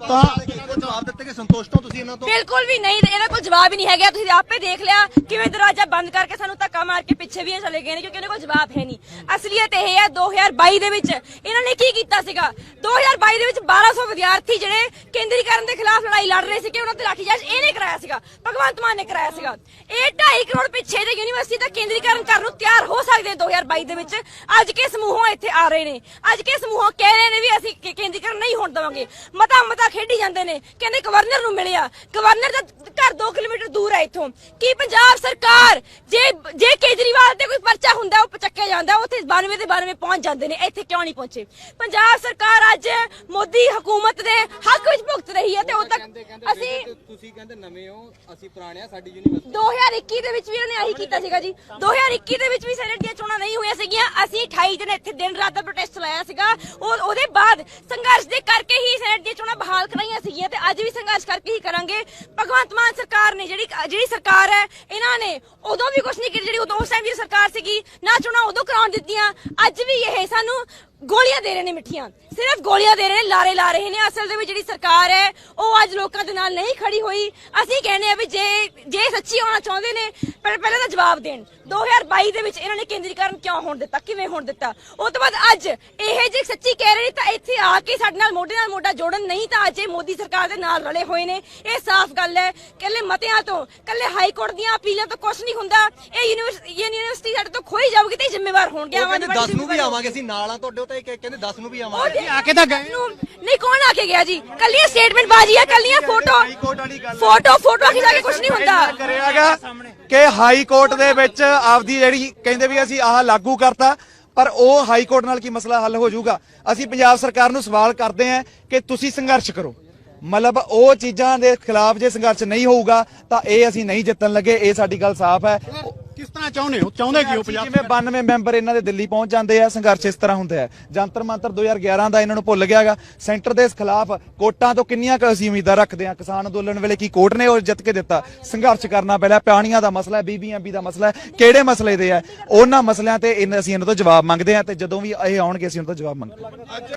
ਤਾਂ ਜਵਾਬ ਦਿੱਤੇ ਕਿ ਸੰਤੁਸ਼ਟ ਹੋ ਤੁਸੀਂ ਇਹਨਾਂ ਤੋਂ? ਬਿਲਕੁਲ ਵੀ ਨਹੀਂ ਇਹਦਾ ਕੋਈ ਜਵਾਬ ਹੀ ਨਹੀਂ ਹੈਗਾ। ਤੁਸੀਂ ਆਪੇ ਦੇਖ ਲਿਆ ਕਿਵੇਂ ਦਰਵਾਜ਼ਾ ਬੰਦ ਕਰਕੇ ਸਾਨੂੰ ਧੱਕਾ ਮਾਰ ਕੇ ਪਿੱਛੇ ਵੀ ਇਹ ਚਲੇ ਗਏ ਨੇ ਕਿਉਂਕਿ ਇਹਨਾਂ ਕੋਲ ਜਵਾਬ ਹੈ ਨਹੀਂ। ਅਸਲੀਅਤ ਇਹ ਹੈ 2022 ਦੇ ਵਿੱਚ ਇਹਨਾਂ ਨੇ ਕੀ ਕੀਤਾ ਸੀਗਾ? 2022 ਦੇ ਵਿੱਚ 1200 ਵਿਦਿਆਰਥੀ ਜਿਹੜੇ ਕੇਂਦਰੀਕਰਨ ਦੇ ਖਿਲਾਫ ਲੜਾਈ ਲੜ ਰਹੇ ਸੀ ਕਿ ਉਹਨਾਂ ਤੇ ਲਾਠੀਚਾਰਜ ਇਹਨੇ ਕਰਾਇਆ ਸੀਗਾ ਭਗਵੰਤ ਮਾਨ ਨੇ ਕਰਾਇਆ ਸੀਗਾ। ਇਹ 2.5 ਕਰੋੜ ਪਿੱਛੇ ਦੇ ਯੂਨੀਵਰਸਿਟੀ ਦਾ ਕੇਂਦਰੀਕਰਨ ਕਰਨ ਨੂੰ ਤਿਆਰ ਹੋ ਸਕਦੇ 2022 ਦੇ ਵਿੱਚ। ਅੱਜ ਕੇ ਸਮੂਹੋਂ ਇੱਥੇ ਆ ਰਹੇ ਨੇ ਅੱਜ ਕੇ ਸਮੂਹੋਂ ਕਹਿ ਰਹੇ ਨੇ ਵੀ ਅਸੀਂ ਕੇ- ਕੇਂਦਰੀਕਰਨ ਨਹੀਂ ਹੋਣ ਦੇਵਾਂਗੇ। ਮਤਾ ਮਤਾ ਖੇਡੀ ਜਾਂਦੇ ਨੇ। ਕਹਿੰਦੇ ਗਵਰਨਰ ਨੂੰ ਮਿਲਿਆ। ਗਵਰਨਰ ਦਾ ਘਰ 2 ਕਿਲੋਮੀਟਰ ਦੂਰ ਹੈ ਇੱਥੋਂ। ਕੀ ਪੰਜਾਬ ਸਰਕਾਰ ਜੇ ਜੇ ਕੇਜਰੀਵਾਲ ਤੇ ਕੋਈ ਪਰਚਾ ਹੁੰਦਾ, ਉਹ ਚੱਕਿਆ ਜਾਂਦਾ ਉੱਥੇ 92 ਦੇ 92 ਪਹੁੰਚ ਜਾਂਦੇ ਨੇ। ਇੱਥੇ ਕਿਉਂ ਨਹੀਂ ਪਹੁੰਚੇ? ਪੰਜਾਬ ਸਰਕਾਰ ਅੱਜ ਮੋਦੀ ਹਕੂਮਤ ਦੇ ਹੱਕ ਵਿੱਚ ਭੁਗਤ ਰਹੀ ਹੈ ਤੇ ਅਸੀਂ ਤੁਸੀਂ ਕਹਿੰਦੇ ਨਵੇਂ ਹੋ ਅਸੀਂ ਪੁਰਾਣੇ ਆ ਸਾਡੀ ਯੂਨੀਵਰਸਿਟੀ 2021 ਦੇ ਵਿੱਚ ਵੀ ਉਹਨੇ ਆਹੀ ਕੀਤਾ ਸੀਗਾ ਜੀ। 2021 ਦੇ ਵਿੱਚ ਵੀ ਸੈਨੇਟ ਦੀਆਂ ਚੋਣਾਂ ਨਹੀਂ ਹੋਈਆਂ ਸੀਗੀਆਂ ਅਸੀਂ 28 ਦਿਨ ਇੱਥੇ ਦਿਨ ਰਾਤ ਦਾ ਪ੍ਰੋਟੈਸਟ ਚਲਾਇਆ ਸੀਗਾ। ਉਹ ਉਹਦੇ ਬਾਅਦ ਸੰਘਰਸ਼ ਦੇ ਕਰਕੇ ਹੀ ਸੈਨੇਟ ਦੀਆਂ ਚੋਣਾਂ ਬਹਾਲ ਕਰਾਈਆਂ ਸੀਗੀਆਂ ਤੇ ਅੱਜ ਵੀ ਸੰਘਰਸ਼ ਕਰਕੇ ਹੀ ਕਰਾਂਗੇ। ਭਗਵੰਤ ਮਾਨ ਸਰਕਾਰ ਨੇ ਜਿਹੜੀ ਜਿਹੜੀ ਸਰਕਾਰ ਹੈ ਇਹਨਾਂ ਨੇ ਉਦੋਂ ਵੀ ਕੁਝ ਨਹੀਂ ਕੀਤਾ ਜਿਹੜੀ ਉਦੋਂ ਉਸ ਟਾਈਮ ਦੀ ਸਰਕਾਰ ਸੀਗੀ ਨਾ ਚੋਣਾਂ ਉਦੋਂ ਕਰਾਉਣ ਦਿੱਤੀਆਂ। ਅੱਜ ਵੀ ਇਹ ਸਾਨੂੰ ਗੋਲੀਆਂ ਦੇ ਰਹੇ ਨੇ ਮਿੱਠੀਆਂ। ਸਿਰਫ ਗੋਲੀਆਂ ਦੇ ਰਹੇ ਨੇ, ਲਾਰੇ ਲਾ ਰਹੇ ਨੇ। ਅਸਲ ਦੇ ਵਿੱਚ ਜਿਹੜੀ ਸਰਕਾਰ ਹੈ, ਉਹ ਅੱਜ ਲੋਕਾਂ ਦੇ ਨਾਲ ਨਹੀਂ ਖੜੀ ਹੋਈ। ਅਸੀਂ ਕਹਿੰਦੇ ਆ ਵੀ ਜੇ ਜੇ ਸੱਚੀ ਹੋਣਾ ਚਾਹੁੰਦੇ ਨੇ ਪਰ ਪਹਿਲਾਂ ਤਾਂ ਜਵਾਬ ਦੇਣ। 2022 ਦੇ ਵਿੱਚ ਇਹਨਾਂ ਨੇ ਕੇਂਦਰੀਕਰਨ ਕਿਉਂ ਹੋਣ ਦਿੱਤਾ? ਕਿਵੇਂ ਹੋਣ ਦਿੱਤਾ? ਉਹ ਤੋਂ ਬਾਅਦ ਅੱਜ ਇਹ ਜੇ ਸੱਚੀ ਕਹਿ ਰਹੇ ਨੇ ਤਾਂ ਇੱਥੇ ਆ ਕੇ ਸਾਡੇ ਨਾਲ ਮੋਢੇ ਨਾਲ ਮੋਢਾ ਜੋੜਨ ਨਹੀਂ ਤਾਂ ਅੱਜ ਇਹ ਮੋਦੀ ਸਰਕਾਰ ਦੇ ਨਾਲ ਰਲੇ ਹੋਏ ਨੇ। ਇਹ ਸਾਫ਼ ਗੱਲ ਹੈ। ਕੱਲੇ ਮਤਿਆਂ ਤੋਂ ਕੱਲੇ ਹਾਈ ਕੋਰਟ ਦੀਆਂ ਅਪੀਲਾਂ ਤੋਂ ਕੁਝ ਨਹੀਂ ਹੁੰਦਾ। ਇਹ ਯੂਨੀਵਰਸਿਟੀ ਇਹ ਯੂਨੀਵਰਸਿਟੀ ਸਾਡੇ ਤੋਂ ਖੋਈ ਜਾਊਗੀ ਤੇ ਜ਼ਿੰਮੇਵਾਰ ਹੋਣਗੇ। ਕਹਿੰਦੇ 10 ਨੂੰ ਵੀ ਆਵਾਂਗੇ ਅਸੀਂ ਨਾਲ ਆ ਤੁਹਾਡੇ ਤੇ ਕਹਿੰਦੇ 10 ਨੂੰ ਵੀ ਆਵਾਂਗੇ। ਆ ਕੇ ਤਾਂ ਗਏ। ਨਹੀਂ ਕੌਣ ਆ ਕੇ ਗਿਆ ਜੀ? ਕੱਲੀਆਂ ਸਟੇਟਮੈਂਟ ਬਾਜੀ ਆ ਕੱਲੀਆਂ ਫੋਟੋ ਹਾਈ ਕੋਰਟ ਵਾਲੀ ਗੱਲ ਹੈ। ਫੋਟੋ ਫੋਟੋ ਖਿਚਾ ਕੇ ਕੁਝ ਨਹੀਂ ਹੁੰਦਾ। ਕਰਿਆਗਾ ਕਿ ਹਾਈ ਕੋਰਟ ਦੇ ਵਿੱਚ ਆਪਦੀ ਜਿਹੜੀ ਕਹਿੰਦੇ ਵੀ ਅਸੀਂ ਆਹ ਲਾਗੂ ਕਰਤਾ, ਪਰ ਉਹ ਹਾਈ ਕੋਰਟ ਨਾਲ ਕੀ ਮਸਲਾ ਹੱਲ ਹੋ ਜਾਊਗਾ? ਅਸੀਂ ਪੰਜਾਬ ਸਰਕਾਰ ਨੂੰ ਸਵਾਲ ਕਰਦੇ ਹਾਂ ਕਿ ਤੁਸੀਂ ਸੰਘਰਸ਼ ਕਰੋ। ਮਤਲਬ ਉਹ ਚੀਜ਼ਾਂ ਦੇ ਖਿਲਾਫ ਜੇ ਸੰਘਰਸ਼ ਨਹੀਂ ਹੋਊਗਾ, ਤਾਂ ਇਹ ਅਸੀਂ ਨਹੀਂ ਜਿੱਤਣ ਲੱਗੇ, ਇਹ ਸਾਡੀ ਗੱਲ ਸਾਫ਼ ਹੈ। ਕਿਸ ਤਰ੍ਹਾਂ ਚਾਹੁੰਦੇ ਹੋ? ਚਾਹੁੰਦੇ ਕੀ ਹੋ ਪੰਜਾਬ ਜਿਵੇਂ 92 ਮੈਂਬਰ ਇਹਨਾਂ ਦੇ ਦਿੱਲੀ ਪਹੁੰਚ ਜਾਂਦੇ ਆ ਸੰਘਰਸ਼ ਇਸ ਤਰ੍ਹਾਂ ਹੁੰਦਾ ਹੈ। ਜੰਤਰ ਮੰਤਰ 2011 ਦਾ ਇਹਨਾਂ ਨੂੰ ਭੁੱਲ ਗਿਆਗਾ ਸੈਂਟਰ ਦੇ ਖਿਲਾਫ ਕੋਰਟਾਂ ਤੋਂ ਕਿੰਨੀਆਂ ਕੁ ਅਸੀਂ ਉਮੀਦਾਂ ਰੱਖਦੇ ਆ ਕਿਸਾਨ ਅੰਦੋਲਨ ਵੇਲੇ ਕੀ ਕੋਰਟ ਨੇ ਉਹ ਜਿੱਤ ਕੇ ਦਿੱਤਾ? ਸੰਘਰਸ਼ ਕਰਨਾ ਪਹਿਲਾਂ ਪਾਣੀਆਂ ਦਾ ਮਸਲਾ ਹੈ ਬੀਬੀਐਮਬੀ ਦਾ ਮਸਲਾ ਹੈ। ਕਿਹੜੇ ਮਸਲੇ ਦੇ ਆ ਉਹਨਾਂ ਮਸਲਿਆਂ ਤੇ ਅਸੀਂ ਇਹਨਾਂ ਤੋਂ ਜਵਾਬ ਮੰਗਦੇ ਆ ਤੇ ਜਦੋਂ ਵੀ ਇਹ ਆਉਣਗੇ ਅਸੀਂ ਉਹਨਾਂ ਤੋਂ ਜਵਾਬ ਮੰਗਾਂਗੇ